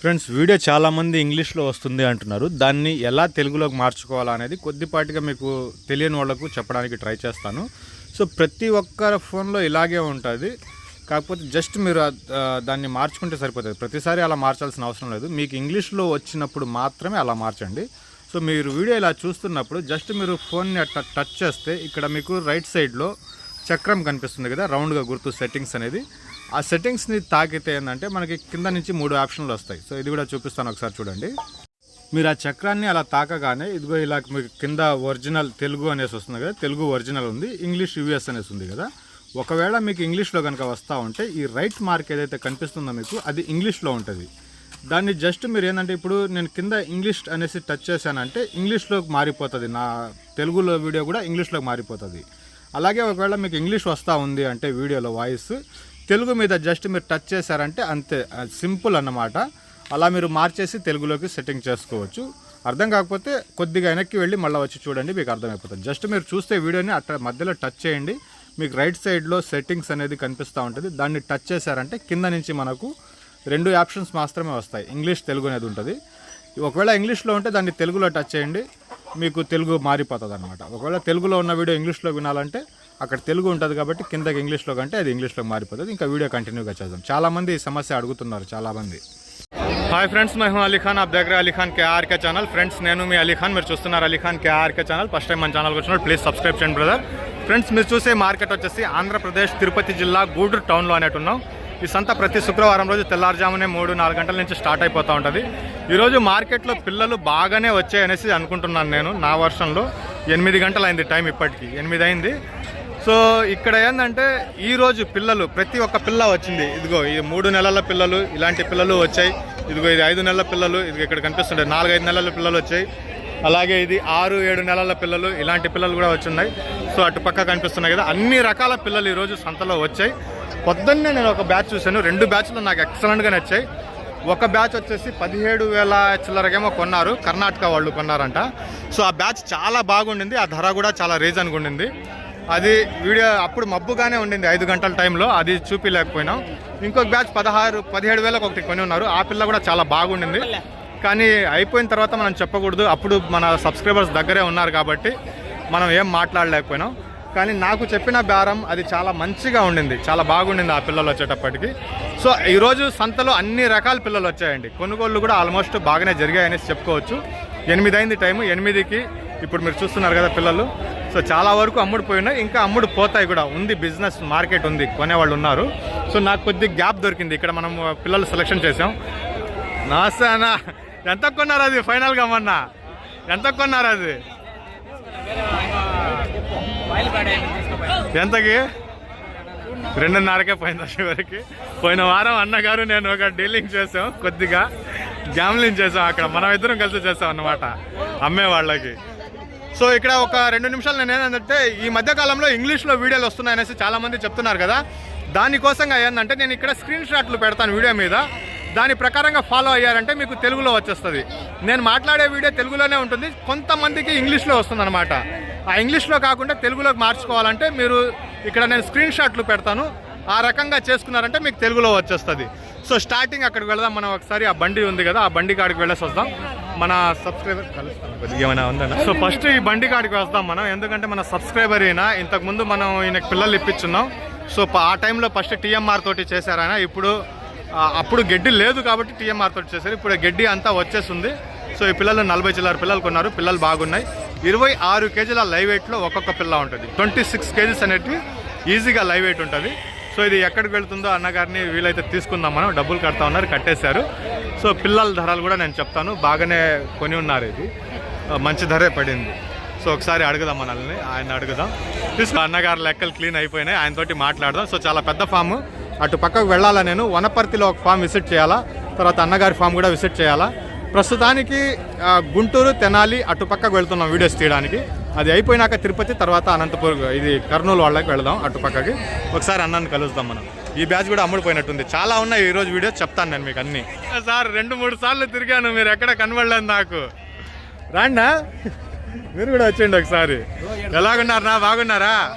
Friends video చాలామంది ఇంగ్లీష్లో వస్తుంది అంటున్నారు. దాన్ని ఎలా తెలుగులోకి మార్చుకోవాలా అనేది కొద్దిపాటిగా మీకు తెలియని వాళ్ళకు చెప్పడానికి ట్రై చేస్తాను. సో ప్రతి ఒక్కరి ఫోన్లో ఇలాగే ఉంటుంది. కాకపోతే జస్ట్ మీరు దాన్ని మార్చుకుంటే సరిపోతుంది. ప్రతిసారి అలా మార్చాల్సిన అవసరం లేదు. మీకు ఇంగ్లీష్లో వచ్చినప్పుడు మాత్రమే అలా మార్చండి. సో మీరు వీడియో ఇలా చూస్తున్నప్పుడు జస్ట్ మీరు ఫోన్ని అట్లా టచ్ చేస్తే ఇక్కడ మీకు రైట్ సైడ్లో చక్రం కనిపిస్తుంది కదా రౌండ్గా గుర్తు సెట్టింగ్స్ అనేది. ఆ సెట్టింగ్స్ని తాకితే ఏంటంటే మనకి కింద నుంచి మూడు ఆప్షన్లు వస్తాయి. సో ఇది కూడా చూపిస్తాను ఒకసారి చూడండి. మీరు ఆ చక్రాన్ని అలా తాకగానే ఇదిగో ఇలా మీకు కింద ఒరిజినల్ తెలుగు అనేసి వస్తుంది కదా తెలుగు ఒరిజినల్ ఉంది ఇంగ్లీష్ యూఎస్ అనేసి ఉంది కదా. ఒకవేళ మీకు ఇంగ్లీష్లో కనుక వస్తూ ఉంటే ఈ రైట్ మార్క్ ఏదైతే కనిపిస్తుందో మీకు అది ఇంగ్లీష్లో ఉంటుంది. దాన్ని జస్ట్ మీరు ఏంటంటే ఇప్పుడు నేను కింద ఇంగ్లీష్ అనేసి టచ్ చేశానంటే ఇంగ్లీష్లోకి మారిపోతుంది. నా తెలుగులో వీడియో కూడా ఇంగ్లీష్లోకి మారిపోతుంది. అలాగే ఒకవేళ మీకు ఇంగ్లీష్ వస్తూ ఉంది అంటే వీడియోలో వాయిస్ తెలుగు మీద జస్ట్ మీరు టచ్ చేశారంటే అంతే సింపుల్ అన్నమాట. అలా మీరు మార్చేసి తెలుగులోకి సెట్టింగ్ చేసుకోవచ్చు. అర్థం కాకపోతే కొద్దిగా వెనక్కి వెళ్ళి మళ్ళీ వచ్చి చూడండి మీకు అర్థమైపోతుంది. జస్ట్ మీరు చూస్తే వీడియోని అట్లా మధ్యలో టచ్ చేయండి. మీకు రైట్ సైడ్లో సెట్టింగ్స్ అనేది కనిపిస్తూ ఉంటుంది. దాన్ని టచ్ చేశారంటే కింద నుంచి మనకు రెండు ఆప్షన్స్ మాత్రమే వస్తాయి. ఇంగ్లీష్ తెలుగు అనేది ఉంటుంది. ఒకవేళ ఇంగ్లీష్లో ఉంటే దాన్ని తెలుగులో టచ్ చేయండి. మీకు తెలుగు మారిపోతుంది అనమాట ఒకవేళ తెలుగులో ఉన్న వీడియో ఇంగ్లీష్లో వినాలంటే అక్కడ తెలుగు ఉంటుంది కాబట్టి కిందకి ఇంగ్లీష్లో కంటే అది ఇంగ్లీష్లో మారిపోతుంది. ఇంకా వీడియో కంటిన్యూగా చేద్దాం. చాలామంది ఈ సమస్య అడుగుతున్నారు చాలామంది. హాయ్ ఫ్రెండ్స్ మేము అలీ ఖాన్ దగ్గర అలీఖాన్ కేఆర్కే ఛానల్ ఫ్రెండ్స్ నేను మీ అలీఖాన్ మీరు చూస్తున్నారు Ali Khan KRK channel first time మన ఛానల్కి వచ్చినప్పుడు ప్లీజ్ సబ్స్క్రైబ్ చేయండి బ్రదర్ ఫ్రెండ్స్ మీరు చూసే మార్కెట్ వచ్చేసి ఆంధ్రప్రదేశ్ తిరుపతి జిల్లా గూడూరు టౌన్లో అనేటు ఉన్నాం. ఈ సంత ప్రతి శుక్రవారం రోజు తెల్లారుజామునే మూడు నాలుగు గంటల నుంచి స్టార్ట్ అయిపోతూ ఉంటుంది. ఈరోజు మార్కెట్లో పిల్లలు బాగానే వచ్చాయనేసి అనుకుంటున్నాను నేను నా వర్షంలో. ఎనిమిది గంటలు అయింది టైం ఇప్పటికి. ఎనిమిది అయింది సో ఇక్కడ ఏంటంటే ఈరోజు పిల్లలు ప్రతి ఒక్క పిల్ల వచ్చింది. ఇదిగో ఈ మూడు నెలల పిల్లలు ఇలాంటి పిల్లలు వచ్చాయి. ఇదిగో ఇది ఐదు నెలల పిల్లలు ఇది ఇక్కడ కనిపిస్తుండే నాలుగైదు నెలల పిల్లలు వచ్చాయి. అలాగే ఇది ఆరు ఏడు నెలల పిల్లలు ఇలాంటి పిల్లలు కూడా వచ్చున్నాయి. సో అటు పక్క కనిపిస్తున్నాయి కదా. అన్ని రకాల పిల్లలు ఈరోజు సంతలో వచ్చాయి. పొద్దున్నే నేను ఒక బ్యాచ్ చూశాను. రెండు బ్యాచ్లు నాకు ఎక్సలెంట్గా నచ్చాయి. ఒక బ్యాచ్ వచ్చేసి పదిహేడు వేల చిల్లరకేమో కొన్నారు. కర్ణాటక వాళ్ళు కొన్నారంట. సో ఆ బ్యాచ్ చాలా బాగుండింది. ఆ ధర కూడా చాలా రీజన్గా ఉండింది. అది వీడియో అప్పుడు మబ్బుగానే ఉండింది ఐదు గంటల టైంలో అది చూపించలేకపోయినాం ఇంకొక బ్యాచ్ పదహారు పదిహేడు వేలకు ఒకటి కొని ఉన్నారు. ఆ పిల్ల కూడా చాలా బాగుండింది. కానీ అయిపోయిన తర్వాత మనం చెప్పకూడదు. అప్పుడు మన సబ్స్క్రైబర్స్ దగ్గరే ఉన్నారు కాబట్టి మనం ఏం మాట్లాడలేకపోయినాం. కానీ నాకు చెప్పిన బేరం అది చాలా మంచిగా ఉండింది. చాలా బాగుండింది ఆ పిల్లలు వచ్చేటప్పటికి. సో ఈరోజు సంతలో అన్ని రకాల పిల్లలు వచ్చాయండి. కొనుగోళ్ళు కూడా ఆల్మోస్ట్ బాగానే జరిగాయనేసి చెప్పుకోవచ్చు. ఎనిమిది అయింది టైము. ఎనిమిదికి ఇప్పుడు మీరు చూస్తున్నారు కదా పిల్లలు. సో చాలా వరకు అమ్ముడు పోయినాయి ఇంకా అమ్ముడు పోతాయి కూడా. ఉంది బిజినెస్ మార్కెట్ ఉంది. కొనేవాళ్ళు ఉన్నారు. సో నాకు కొద్ది గ్యాప్ దొరికింది. ఇక్కడ మనం పిల్లలు సెలెక్షన్ చేసాం నాసానా ఎంత కొన్నారు అది? ఫైనల్గా మొన్న. ఎంత కొన్నారు అది? ఎంతకి? రెండున్నరకే పోయింది చివరికి పోయిన వారం అన్నగారు నేను ఒక డీలింగ్ చేసాం కొద్దిగా గ్యామ్లింగ్ చేసాం అక్కడ. మనం ఇద్దరం కలిసి చేసాం అన్నమాట. అమ్మే వాళ్ళకి. సో ఇక్కడ ఒక రెండు నిమిషాలు నేను ఏంటంటే ఈ మధ్యకాలంలో ఇంగ్లీష్లో వీడియోలు వస్తున్నాయనేసి చాలామంది చెప్తున్నారు కదా. దానికోసంగా ఏంటంటే నేను ఇక్కడ స్క్రీన్ షాట్లు పెడతాను వీడియో మీద. దాని ప్రకారంగా ఫాలో అయ్యారంటే మీకు తెలుగులో వచ్చేస్తుంది. నేను మాట్లాడే వీడియో తెలుగులోనే ఉంటుంది. కొంతమందికి ఇంగ్లీష్లో వస్తుంది ఆ ఇంగ్లీష్లో కాకుండా తెలుగులోకి మార్చుకోవాలంటే మీరు ఇక్కడ నేను స్క్రీన్ షాట్లు పెడతాను. ఆ రకంగా చేసుకున్నారంటే మీకు తెలుగులో వచ్చేస్తుంది. సో స్టార్టింగ్ అక్కడికి వెళదాం. మనం ఒకసారి ఆ బండి ఉంది కదా ఆ బండి కాడికి వెళ్ళేసి వస్తాం మన సబ్స్క్రైబర్ కలుస్తాం. కొద్దిగా ఏమైనా ఉందన్న సో ఫస్ట్ ఈ బండి కాడికి వస్తాం మనం. ఎందుకంటే మన సబ్స్క్రైబర్ అయినా ఇంతకుముందు మనం ఈయనకి పిల్లలు ఇప్పించున్నాం. సో ఆ టైంలో ఫస్ట్ టీఎంఆర్ తోటి చేశారు ఆయన. ఇప్పుడు అప్పుడు గడ్డి లేదు కాబట్టి టీఎంఆర్ తోటి చేశారు. ఇప్పుడు గడ్డి అంతా వచ్చేస్తుంది సో ఈ పిల్లలు నలభై చిల్లర పిల్లలు కొన్నారు. పిల్లలు బాగున్నాయి. ఇరవై ఆరు కేజీల లైవ్ వెయిట్లో ఒక్కొక్క పిల్ల ఉంటుంది. ట్వంటీ సిక్స్ కేజీస్ అనేటివి ఈజీగా లైవ్ వెయిట్ ఉంటుంది. సో ఇది ఎక్కడికి వెళ్తుందో అన్నగారిని వీలైతే తీసుకుందాం మనం డబ్బులు కడతా ఉన్నారు కట్టేశారు. సో పిల్లల ధరలు కూడా నేను చెప్తాను బాగానే కొని ఉన్నారు ఇది. మంచి ధరే పడింది. సో ఒకసారి అడుగుదాం మనల్ని ఆయన అడుగుదాం. తీసుకో అన్నగారు లెక్కలు క్లీన్ అయిపోయినాయి ఆయనతోటి మాట్లాడదాం. సో చాలా పెద్ద ఫామ్. అటు పక్కకు వెళ్ళాలా నేను వనపర్తిలో ఒక ఫామ్ విజిట్ చేయాలా తర్వాత అన్నగారి ఫామ్ కూడా విజిట్ చేయాలా. ప్రస్తుతానికి గుంటూరు తెనాలి అటు పక్కకు వెళ్తున్నాం వీడియోస్ తీయడానికి. అది అయిపోయినాక తిరుపతి తర్వాత అనంతపూర్ ఇది కర్నూలు వాళ్ళకి వెళదాం అటు పక్కకి. ఒకసారి అన్నాన్ని కలుద్దాం మనం. ఈ బ్యాచ్ కూడా అమ్ముడుపోయినట్టుంది చాలా ఉన్నాయి ఈ రోజు వీడియో చెప్తాను నేను మీకు అన్ని. సార్ రెండు మూడు సార్లు తిరిగాను మీరు ఎక్కడ కనబడలేదు నాకు. రాండా? మీరు కూడా వచ్చేయండి ఒకసారి. ఎలాగున్నారు నా బాగున్నారా?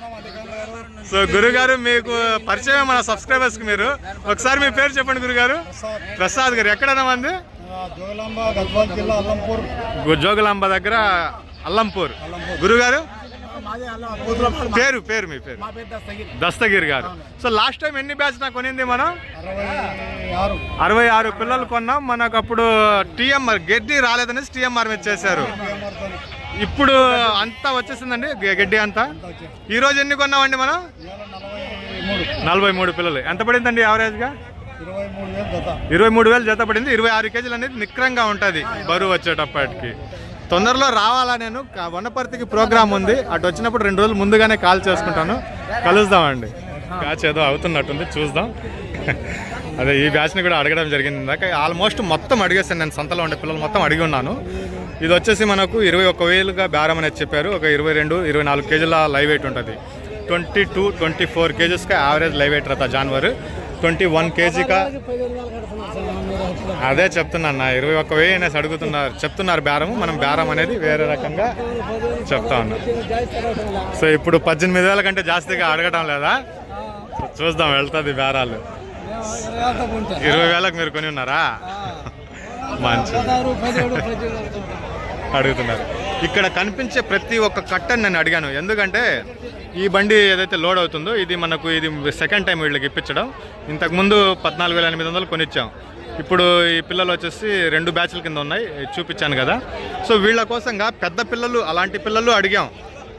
సో గురుగారు మీకు పరిచయం మన సబ్స్క్రైబర్స్కి మీరు. ఒకసారి మీ పేరు చెప్పండి గురుగారు. ప్రసాద్ గారు ఎక్కడన్నా మంది? జోగులాంబ గద్వాల్ జిల్లా అల్లంపూర్. గు- జోగులాంబ దగ్గర అల్లంపూర్. గురుగారు? పేరు పేరు మీ పేరు. Dastagiri. Garu. So last time ఎన్ని బ్యాచ్ నాకు కొనింది మనం? అరవై ఆరు. పిల్లలు కొన్నాం. మనకు అప్పుడు టీఎంఆర్ గడ్డి రాలేదనేసి టీఎంఆర్ మీద చేశారు? ఇప్పుడు అంతా వచ్చేసిందండి గడ్డి అంతా. వచ్చేసి. ఈ రోజు ఎన్ని కొన్నామండి మనం? నలభై మూడు పిల్లలు. ఎంత పడిందండి యావరేజ్గా ఇరవై మూడు వేలు జత పడింది. ఇరవై ఆరు కేజీలు అనేది నిక్రంగా ఉంటుంది బరువు వచ్చేటప్పటికి. తొందరలో రావాలా నేను? వనపర్తికి ప్రోగ్రామ్ ఉంది. అటు వచ్చినప్పుడు రెండు రోజులు ముందుగానే కాల్ చేసుకుంటాను. కలుస్తామండి బ్యాచ్ ఏదో అవుతున్నట్టుంది చూద్దాం. అదే ఈ బ్యాచ్ని కూడా అడగడం జరిగింది ఇందాక. ఆల్మోస్ట్ మొత్తం అడిగేసాను నేను సంతలో ఉండే పిల్లలు మొత్తం అడిగి ఉన్నాను. ఇది వచ్చేసి మనకు ఇరవై ఒక్క వేలుగా బేరం అనేది చెప్పారు. ఒక ఇరవై రెండు ఇరవై నాలుగు కేజీల లైవ్ వెయిట్ ఉంటుంది. ట్వంటీ టూ ట్వంటీ ఫోర్ కేజెస్కా యావరేజ్ లైవ్ వెయిట్ రతా జాన్వర్. ట్వంటీ వన్ కేజీగా అదే చెప్తున్నా ఇరవై ఒక్క వెయ్యి అనేసి అడుగుతున్నారు. చెప్తున్నారు బేరము మనం బేరం అనేది వేరే రకంగా చెప్తా ఉన్నాం. సో ఇప్పుడు పద్దెనిమిది వేల కంటే జాస్తిగా అడగటం లేదా? చూద్దాం వెళ్తుంది బేరాలు. ఇరవై వేలకు మీరు కొని ఉన్నారా? మంచి అడుగుతున్నారు. ఇక్కడ కనిపించే ప్రతి ఒక్క కట్టని నేను అడిగాను. ఎందుకంటే ఈ బండి ఏదైతే లోడ్ అవుతుందో ఇది మనకు ఇది సెకండ్ టైం వీళ్ళకి ఇప్పించడం. ఇంతకుముందు పద్నాలుగు వేల ఎనిమిది వందలు కొనిచ్చాం. ఇప్పుడు ఈ పిల్లలు వచ్చేసి రెండు బ్యాచ్ల కింద ఉన్నాయి. చూపించాను కదా. సో వీళ్ళ కోసంగా పెద్ద పిల్లలు అలాంటి పిల్లలు అడిగాం.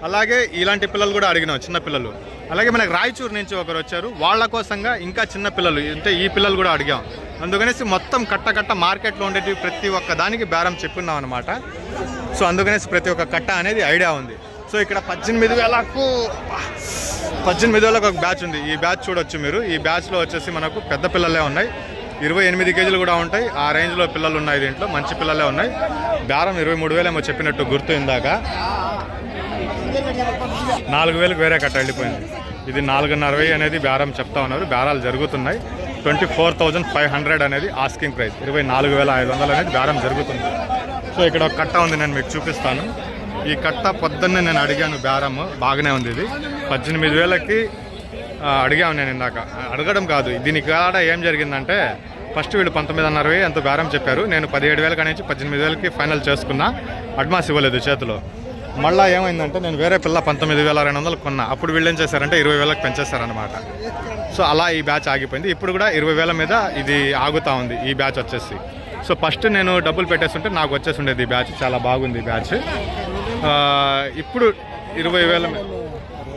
అలాగే ఇలాంటి పిల్లలు కూడా అడిగినాం చిన్న పిల్లలు. అలాగే మనకు రాయచూరు నుంచి ఒకరు వచ్చారు. వాళ్ళ కోసంగా ఇంకా చిన్న పిల్లలు అంటే ఈ పిల్లలు కూడా అడిగాం. అందుకనేసి మొత్తం కట్ట కట్ట మార్కెట్లో ఉండేటివి ప్రతి ఒక్క దానికి బేరం చెప్పున్నాం అనమాట సో అందుకనేసి ప్రతి ఒక్క కట్ట అనేది ఐడియా ఉంది. సో ఇక్కడ పద్దెనిమిది వేలకు పద్దెనిమిది వేలకు ఒక బ్యాచ్ ఉంది. ఈ బ్యాచ్ చూడొచ్చు మీరు. ఈ బ్యాచ్లో వచ్చేసి మనకు పెద్ద పిల్లలే ఉన్నాయి. ఇరవై ఎనిమిది కేజీలు కూడా ఉంటాయి. ఆ రేంజ్లో పిల్లలు ఉన్నాయి దీంట్లో. మంచి పిల్లలే ఉన్నాయి. బేరం ఇరవై మూడు వేలేమో చెప్పినట్టు గుర్తు ఇందాక. నాలుగు వేలకు వేరే కట్ట వెళ్ళిపోయింది. ఇది నాలుగున్నర వెయ్యి అనేది బేరం చెప్తా ఉన్నారు. బేరాలు జరుగుతున్నాయి. Twenty four thousand five hundred అనేది ఆస్కింగ్ ప్రైస్. ఇరవై నాలుగు వేల ఐదు వందలు అనేది బేరం జరుగుతుంది. సో ఇక్కడ ఒక కట్ట ఉంది నేను మీకు చూపిస్తాను. ఈ కట్ట పొద్దున్నే నేను అడిగాను బేరం. బాగానే ఉంది ఇది. పద్దెనిమిది వేలకి అడిగాను నేను ఇందాక. అడగడం కాదు. దీనికి కాడ ఏం జరిగిందంటే ఫస్ట్ వీళ్ళు పంతొమ్మిదిన్నర వెయ్యి ఎంత బేరం చెప్పారు. నేను పదిహేడు వేల కాడి పద్దెనిమిది వేలకి ఫైనల్ చేసుకున్నా. అడ్వాన్స్ ఇవ్వలేదు చేతిలో. మళ్ళీ ఏమైందంటే నేను వేరే పిల్ల పంతొమ్మిది వేల రెండు వందలు కొన్నా. అప్పుడు వీళ్ళు ఏం చేశారంటే ఇరవై వేలకు పెంచేశారనమాట సో అలా ఈ బ్యాచ్ ఆగిపోయింది. ఇప్పుడు కూడా ఇరవై వేల మీద ఇది ఆగుతా ఉంది ఈ బ్యాచ్ వచ్చేసి. సో ఫస్ట్ నేను డబ్బులు పెట్టేస్తుంటే నాకు వచ్చేసి ఉండేది ఈ బ్యాచ్. చాలా బాగుంది ఈ బ్యాచ్. ఇప్పుడు ఇరవై వేల మీద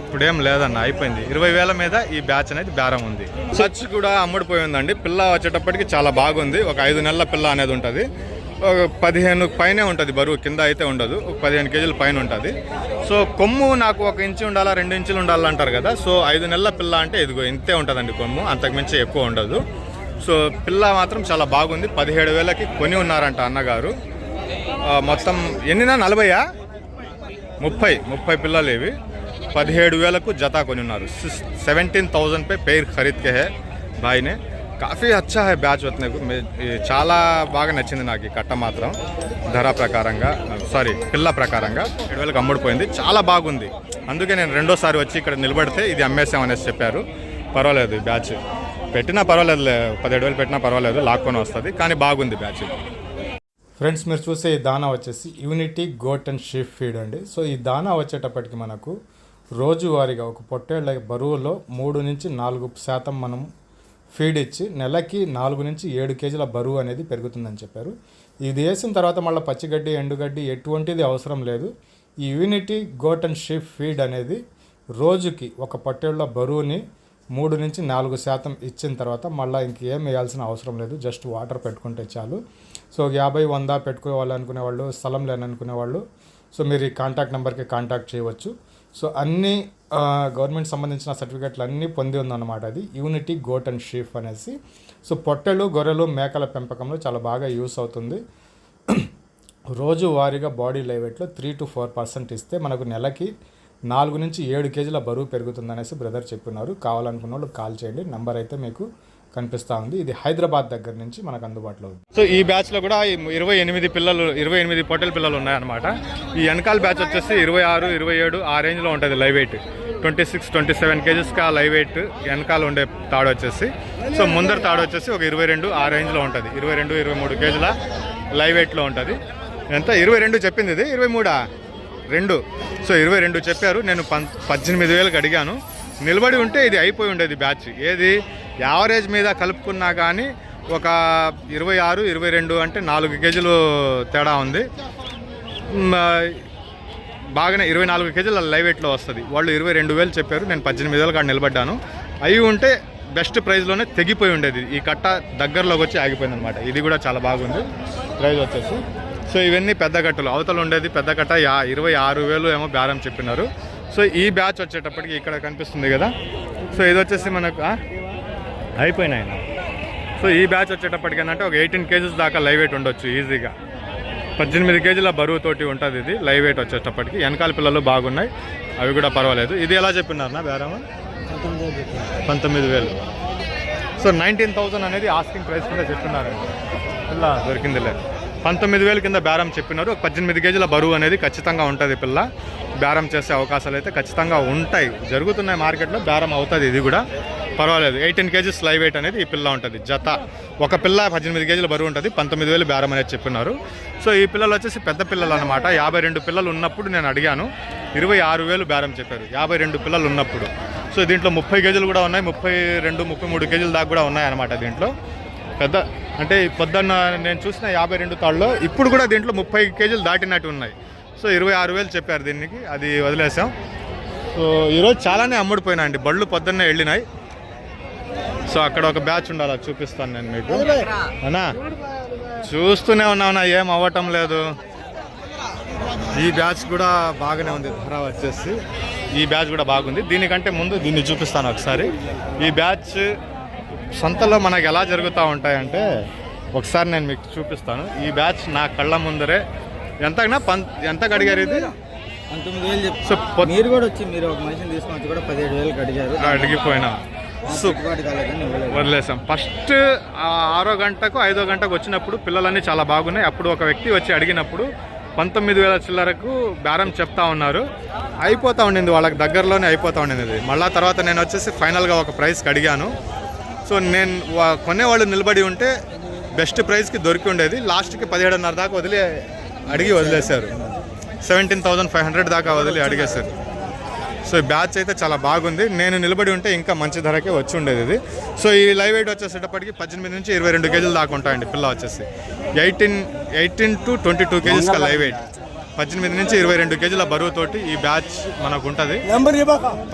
ఇప్పుడు ఏం లేదన్న అయిపోయింది. ఇరవై వేల మీద ఈ బ్యాచ్ అనేది బేరం ఉంది. సచ్ కూడా అమ్ముడిపోయి ఉందండి. పిల్ల వచ్చేటప్పటికి చాలా బాగుంది. ఒక ఐదు నెలల పిల్ల అనేది ఉంటుంది. ఒక పదిహేను పైనే ఉంటుంది బరువు కింద అయితే ఉండదు. ఒక పదిహేను కేజీల పైన ఉంటుంది. సో కొమ్ము నాకు ఒక ఇంచు ఉండాలా రెండు ఇంచులు ఉండాలంటారు కదా. సో ఐదు నెలల పిల్ల అంటే ఇదిగో ఇంతే ఉంటుందండి కొమ్ము. అంతకుమించి ఎక్కువ ఉండదు. సో పిల్ల మాత్రం చాలా బాగుంది. పదిహేడు వేలకి కొని ఉన్నారంట అన్నగారు. మొత్తం ఎన్నినా? నలభైయా? ముప్పై. ముప్పై పిల్లలు ఇవి. పదిహేడు వేలకు జత కొని ఉన్నారు సెవెంటీన్ థౌజండ్ పే పేర్ ఖరీద్ కే హే భాయ్నే. కాఫీ అచ్చా హే బ్యాచ్ వస్తున్నాయి చాలా బాగా నచ్చింది నాకు ఈ కట్ట మాత్రం. ధర ప్రకారంగా సారీ పిల్ల ప్రకారంగా ఏడు వేలకు అమ్ముడిపోయింది. చాలా బాగుంది. అందుకే నేను రెండోసారి వచ్చి ఇక్కడ నిలబడితే ఇది అమ్మేసామనేసి చెప్పారు. పర్వాలేదు ఈ బ్యాచ్. పెట్టినా పర్వాలేదులే పదిహేడు వేలు పెట్టినా పర్వాలేదు లాక్కొని వస్తుంది కానీ బాగుంది బ్యాచ్. ఫ్రెండ్స్ మీరు చూసే ఈ దానా వచ్చేసి Unity goat and sheep feed అండి. సో ఈ దానా వచ్చేటప్పటికి మనకు రోజువారీగా ఒక పొట్టేళ్ళ బరువులో మూడు నుంచి నాలుగు శాతం మనం ఫీడ్ ఇచ్చి నెలకి నాలుగు నుంచి ఏడు కేజీల బరువు అనేది పెరుగుతుందని చెప్పారు. ఇది వేసిన తర్వాత మళ్ళీ పచ్చిగడ్డి ఎండుగడ్డి ఎటువంటిది అవసరం లేదు. ఈ Unity goat and sheep feed అనేది రోజుకి ఒక పొట్టేళ్ళ బరువుని మూడు నుంచి నాలుగు శాతం ఇచ్చిన తర్వాత మళ్ళీ ఇంకేం వేయాల్సిన అవసరం లేదు. జస్ట్ వాటర్ పెట్టుకుంటే చాలు. సో యాభై వంద పెట్టుకోవాలనుకునే వాళ్ళు స్థలం లేననుకునే వాళ్ళు సో మీరు ఈ కాంటాక్ట్ నెంబర్కి కాంటాక్ట్ చేయవచ్చు. సో అన్ని గవర్నమెంట్ సంబంధించిన సర్టిఫికెట్లు అన్నీ పొంది ఉందన్నమాట అది. యూనిటీ గోట్ అండ్ షీఫ్ అనేసి. సో పొట్టెలు గొర్రెలు మేకల పెంపకంలో చాలా బాగా యూస్ అవుతుంది. రోజు వారీగా బాడీ లైవెట్లో త్రీ టు ఫోర్ పర్సెంట్ ఇస్తే మనకు నెలకి నాలుగు నుంచి ఏడు కేజీల బరువు పెరుగుతుందనేసి బ్రదర్ చెప్పినారు. కావాలనుకున్న వాళ్ళు కాల్ చేయండి. నెంబర్ అయితే మీకు కనిపిస్తూ ఉంది. ఇది హైదరాబాద్ దగ్గర నుంచి మనకు అందుబాటులో ఉంది. సో ఈ బ్యాచ్లో కూడా ఇరవై ఎనిమిది పిల్లలు ఇరవై ఎనిమిది పొట్టెల పిల్లలు ఉన్నాయన్నమాట. ఈ వెనకాల బ్యాచ్ వచ్చేసి ఇరవై ఆరు ఇరవై ఏడు ఆ రేంజ్లో ఉంటుంది live weight twenty six twenty seven కేజెస్కి ఆ లైవ్ వెయిట్ వెనకాల ఉండే తాడు వచ్చేసి. సో ముందర తాడు వచ్చేసి ఒక ఇరవై రెండు ఆ రేంజ్లో ఉంటుంది. ఇరవై రెండు ఇరవై మూడు కేజీల లైవ్ వెయిట్లో ఉంటుంది. ఎంత? ఇరవై రెండు చెప్పింది ఇది. ఇరవై మూడా? రెండు. సో ఇరవై రెండు చెప్పారు. నేను పం పద్దెనిమిది వేలకు అడిగాను. నిలబడి ఉంటే ఇది అయిపోయి ఉండేది బ్యాచ్ ఏది? యావరేజ్ మీద కలుపుకున్నా కానీ ఒక ఇరవై ఆరు ఇరవై రెండు అంటే నాలుగు కేజీలు తేడా ఉంది. బాగానే ఇరవై నాలుగు కేజీల లైవ్ వెయిట్లో వస్తుంది. వాళ్ళు ఇరవై రెండు వేలు చెప్పారు. నేను పద్దెనిమిది వేలు కాడ నిలబడ్డాను. అవి ఉంటే బెస్ట్ ప్రైస్లోనే తెగిపోయి ఉండేది. ఈ కట్ట దగ్గరలోకి వచ్చి ఆగిపోయింది అనమాట ఇది కూడా చాలా బాగుంది. ప్రైస్ వచ్చేసి. సో ఇవన్నీ పెద్ద కట్టలు. అవతల ఉండేది పెద్ద కట్ట. యా ఇరవై ఆరు వేలు ఏమో బేరం చెప్పినారు. సో ఈ బ్యాచ్ వచ్చేటప్పటికి ఇక్కడ కనిపిస్తుంది కదా. సో ఇది వచ్చేసి మనకు అయిపోయినాయి సో ఈ బ్యాచ్ వచ్చేటప్పటికి ఒక ఎయిటీన్ కేజీస్ దాకా లైవ్ వెయిట్ ఉండొచ్చు ఈజీగా. పద్దెనిమిది కేజీల బరువుతోటి ఉంటుంది ఇది లైవ్ వెయిట్ వచ్చేటప్పటికి. వెనకాల పిల్లలు బాగున్నాయి అవి కూడా పర్వాలేదు. ఇది ఎలా చెప్పినారు నా పంతొమ్మిది వేలు. సో నైన్టీన్ థౌసండ్ అనేది ఆస్కింగ్ ప్రైస్ కింద చెప్తున్నారు. పిల్ల లేదు. పంతొమ్మిది వేలు కింద బేరం చెప్పినారు. ఒక పద్దెనిమిది కేజీల బరువు అనేది ఖచ్చితంగా ఉంటుంది పిల్ల. బేరం చేసే అవకాశాలు అయితే ఖచ్చితంగా ఉంటాయి. జరుగుతున్నాయి మార్కెట్లో బేరం అవుతుంది ఇది కూడా. పర్వాలేదు. ఎయిటీన్ కేజీస్ లైవ్ వెయిట్ అనేది ఈ పిల్ల ఉంటుంది. జత. ఒక పిల్ల పద్దెనిమిది కేజీల బరువు ఉంటుంది. పంతొమ్మిది వేలు బేరం అనేది చెప్పినారు. సో ఈ పిల్లలు వచ్చేసి పెద్ద పిల్లలు అనమాట యాభై రెండు పిల్లలు ఉన్నప్పుడు నేను అడిగాను. ఇరవై ఆరు వేలు బేరం చెప్పారు. యాభై రెండు పిల్లలు ఉన్నప్పుడు. సో దీంట్లో ముప్పై కేజీలు కూడా ఉన్నాయి. ముప్పై రెండు ముప్పై మూడు కేజీల దాకా కూడా ఉన్నాయి అనమాట దీంట్లో. పెద్ద అంటే పొద్దున్న నేను చూసిన యాభై రెండు తాళ్ళలో ఇప్పుడు కూడా దీంట్లో ముప్పై కేజీలు దాటినట్టు ఉన్నాయి. సో ఇరవై ఆరు వేలు చెప్పారు దీనికి. అది వదిలేసాం. సో ఈరోజు చాలానే అమ్ముడిపోయినాయండి. బళ్ళు పొద్దున్నే వెళ్ళినాయి. సో అక్కడ ఒక బ్యాచ్ ఉండాలి చూపిస్తాను నేను మీకు. అన్నా చూస్తూనే ఉన్నావునా ఏం అవ్వటం లేదు. ఈ బ్యాచ్ కూడా బాగానే ఉంది ధర వచ్చేసి. ఈ బ్యాచ్ కూడా బాగుంది. దీనికంటే ముందు దీన్ని చూపిస్తాను ఒకసారి. ఈ బ్యాచ్ సొంతలో మనకు ఎలా జరుగుతూ ఉంటాయంటే ఒకసారి నేను మీకు చూపిస్తాను. ఈ బ్యాచ్ నా కళ్ళ ముందరే. ఎంతగా పం ఎంత అడిగారు ఇది? పంతొమ్మిది వేలు మీరు కూడా వచ్చి మీరు ఒక మనిషిని తీసుకొని వచ్చి కూడా పదిహేడు వేలకు అడిగారు అడిగిపోయినా. వదిలేసాం. ఫస్ట్ ఆరో గంటకు ఐదో గంటకు వచ్చినప్పుడు పిల్లలన్నీ చాలా బాగున్నాయి. అప్పుడు ఒక వ్యక్తి వచ్చి అడిగినప్పుడు పంతొమ్మిది వేల చిల్లరకు బేరం చెప్తా ఉన్నారు. అయిపోతూ ఉండింది వాళ్ళకి దగ్గరలోనే అయిపోతూ ఉండింది మళ్ళా తర్వాత నేను వచ్చేసి ఫైనల్గా ఒక ప్రైస్కి అడిగాను సో నేను వా- కొనేవాళ్ళు నిలబడి ఉంటే బెస్ట్ ప్రైస్కి దొరికి ఉండేది. లాస్ట్కి పదిహేడున్నర దాకా వదిలి అడిగి వదిలేశారు. సెవెంటీన్ థౌజండ్ ఫైవ్ హండ్రెడ్ దాకా వదిలి అడిగేశారు. సో ఈ బ్యాచ్ అయితే చాలా బాగుంది. నేను నిలబడి ఉంటే ఇంకా మంచి ధరకే వచ్చి ఉండేది ఇది. సో ఈ లైవ్ వెయిట్ వచ్చేసేటప్పటికి పద్దెనిమిది నుంచి ఇరవై రెండు కేజీలు దాకా ఉంటాయండి పిల్ల వచ్చేసి. Eighteen eighteen to twenty two KGs live weight పద్దెనిమిది నుంచి ఇరవై రెండు కేజీల బరువుతోటి ఈ బ్యాచ్ మనకు ఉంటుంది.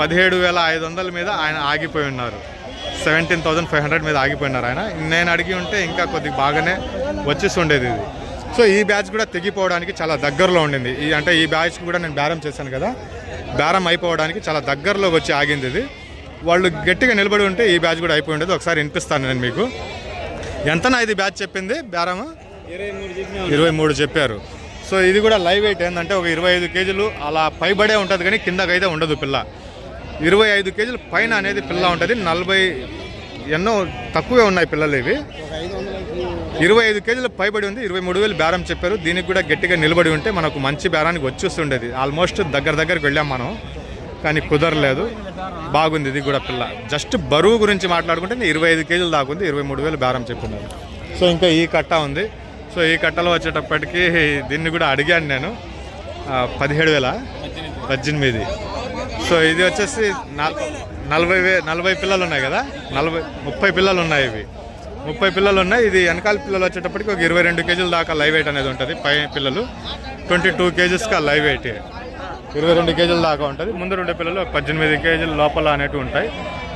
పదిహేడు వేల ఐదు వందల మీద ఆయన ఆగిపోయి ఉన్నారు. సెవెంటీన్ థౌసండ్ ఫైవ్ హండ్రెడ్ మీద ఆగిపోయినారు ఆయన. నేను అడిగి ఉంటే ఇంకా కొద్దిగా బాగానే వచ్చేసి ఉండేది ఇది. సో ఈ బ్యాచ్ కూడా తెగిపోవడానికి చాలా దగ్గరలో ఉండింది. ఈ అంటే ఈ బ్యాచ్ కూడా నేను బేరం చేశాను కదా. బేరం అయిపోవడానికి చాలా దగ్గరలోకి వచ్చి ఆగింది ఇది. వాళ్ళు గట్టిగా నిలబడి ఉంటే ఈ బ్యాచ్ కూడా అయిపోయి ఉండేది. ఒకసారి వినిపిస్తాను నేను మీకు. ఎంతనా ఇది బ్యాచ్ చెప్పింది? బేరము ఇరవై మూడు ఇరవై మూడు చెప్పారు. సో ఇది కూడా లైవ్ వెయిట్. ఏంటంటే ఒక ఇరవై ఐదు కేజీలు అలా పైబడే ఉంటుంది కానీ కిందకైతే ఉండదు పిల్ల. ఇరవై ఐదు కేజీలు పైన అనేది పిల్ల ఉంటుంది. నలభై ఎన్నో తక్కువే ఉన్నాయి పిల్లలు ఇవి. ఇరవై ఐదు కేజీలు పైబడి ఉంది ఇరవై మూడు వేలు బేరం చెప్పారు. దీనికి కూడా గట్టిగా నిలబడి ఉంటే మనకు మంచి బేరానికి వచ్చేస్తుండేది. ఆల్మోస్ట్ దగ్గర దగ్గరికి వెళ్ళాం మనం కానీ కుదరలేదు. బాగుంది ఇది కూడా పిల్ల. జస్ట్ బరువు గురించి మాట్లాడుకుంటే ఇరవై ఐదు కేజీలు దాకుంది ఇరవై మూడు వేలు బేరం చెప్పున్నారు సో ఇంకా ఈ కట్ట ఉంది. సో ఈ కట్టలో వచ్చేటప్పటికి దీన్ని కూడా అడిగాను నేను. పదిహేడు వేల? పద్దెనిమిది. సో ఇది వచ్చేసి నలభై వే నలభై పిల్లలు ఉన్నాయి కదా? నలభై ముప్పై పిల్లలు ఉన్నాయి ఇవి. ముప్పై పిల్లలు ఉన్నాయి. ఇది వెనకాల పిల్లలు వచ్చేటప్పటికి ఒక ఇరవై రెండు కేజీల దాకా లైవ్ వెయిట్ అనేది ఉంటుంది. పై పిల్లలు ట్వంటీ టూ కేజీస్గా లైవ్ వెయిట్ ఇరవై రెండు కేజీల దాకా ఉంటుంది. ముందు రెండు పిల్లలు పద్దెనిమిది కేజీల లోపల అనేటివి ఉంటాయి.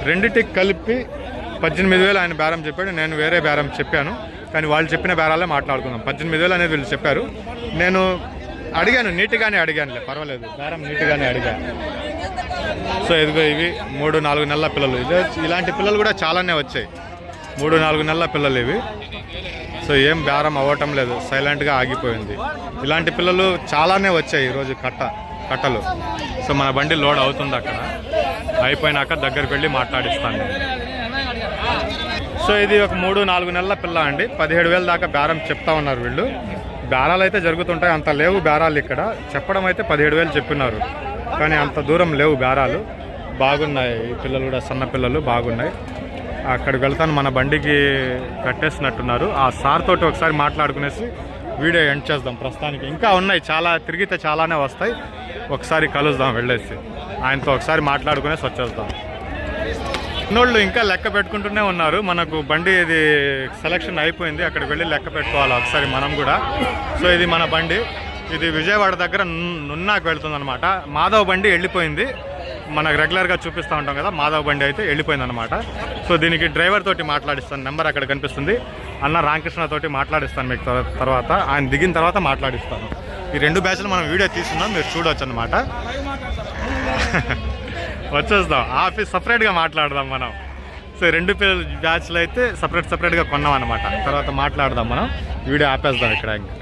రెండింటికి కలిపి పద్దెనిమిది వేలు ఆయన బేరం చెప్పాడు. నేను వేరే బేరం చెప్పాను. కానీ వాళ్ళు చెప్పిన బేరాలే మాట్లాడుకుందాం. పద్దెనిమిది వేలు అనేది వీళ్ళు చెప్పారు. నేను అడిగాను నీట్గానే అడిగానులే పర్వాలేదు. బేరం నీట్గానే అడిగాను సో ఇదిగో ఇవి మూడు నాలుగు నెలల పిల్లలు. ఇదే ఇలాంటి పిల్లలు కూడా చాలానే వచ్చాయి. మూడు నాలుగు నెలల పిల్లలు ఇవి. సో ఏం బేరం అవ్వటం లేదు. సైలెంట్గా ఆగిపోయింది. ఇలాంటి పిల్లలు చాలానే వచ్చాయి ఈరోజు కట్ట కట్టలు. సో మన బండి లోడ్ అవుతుంది అక్కడ. అయిపోయినాక దగ్గరికి వెళ్ళి మాట్లాడిస్తాను సో ఇది ఒక మూడు నాలుగు నెలల పిల్ల అండి. పదిహేడు వేల దాకా బేరం చెప్తా ఉన్నారు వీళ్ళు. బేరాలు అయితే జరుగుతుంటాయి. అంత లేవు బేరాలు ఇక్కడ. చెప్పడం అయితే పదిహేడు వేలు చెప్పినారు. కానీ అంత దూరం లేవు బేరాలు. బాగున్నాయి. ఈ పిల్లలు కూడా సన్న పిల్లలు బాగున్నాయి. అక్కడికి వెళ్తాను. మన బండికి కట్టేసినట్టున్నారు. ఆ సార్ తోటి ఒకసారి మాట్లాడుకునేసి వీడియో ఎండ్ చేద్దాం. ప్రస్తుతానికి ఇంకా ఉన్నాయి. చాలా తిరిగితే చాలానే వస్తాయి. ఒకసారి కలుద్దాం వెళ్ళేసి. ఆయనతో ఒకసారి మాట్లాడుకునేసి వచ్చేద్దాం. వాళ్ళు ఇంకా లెక్క పెట్టుకుంటూనే ఉన్నారు. మనకు బండి ఇది సెలక్షన్ అయిపోయింది. అక్కడికి వెళ్ళి లెక్క పెట్టుకోవాలి ఒకసారి మనం కూడా. సో ఇది మన బండి. ఇది విజయవాడ దగ్గర నున్నాకు వెళ్తుంది అనమాట మాధవ్ బండి వెళ్ళిపోయింది. మనకు రెగ్యులర్గా చూపిస్తూ ఉంటాం కదా మాధవ్ బండి అయితే వెళ్ళిపోయింది అనమాట సో దీనికి డ్రైవర్ తోటి మాట్లాడిస్తాను నెంబర్ అక్కడ కనిపిస్తుంది. అన్న రామకృష్ణ తోటి మాట్లాడిస్తాను మీకు తర్వాత ఆయన దిగిన తర్వాత మాట్లాడిస్తాను. ఈ రెండు బ్యాచ్లు మనం వీడియో తీసుకున్నాం మీరు చూడవచ్చు అనమాట వచ్చేస్తాం ఆఫీస్ సపరేట్గా మాట్లాడదాం మనం. సో రెండు పిల్లల బ్యాచ్లు అయితే సపరేట్ సపరేట్గా కొన్నాం అనమాట తర్వాత మాట్లాడదాం మనం వీడియో ఆపేద్దాం ఇక్కడ ఇంకా.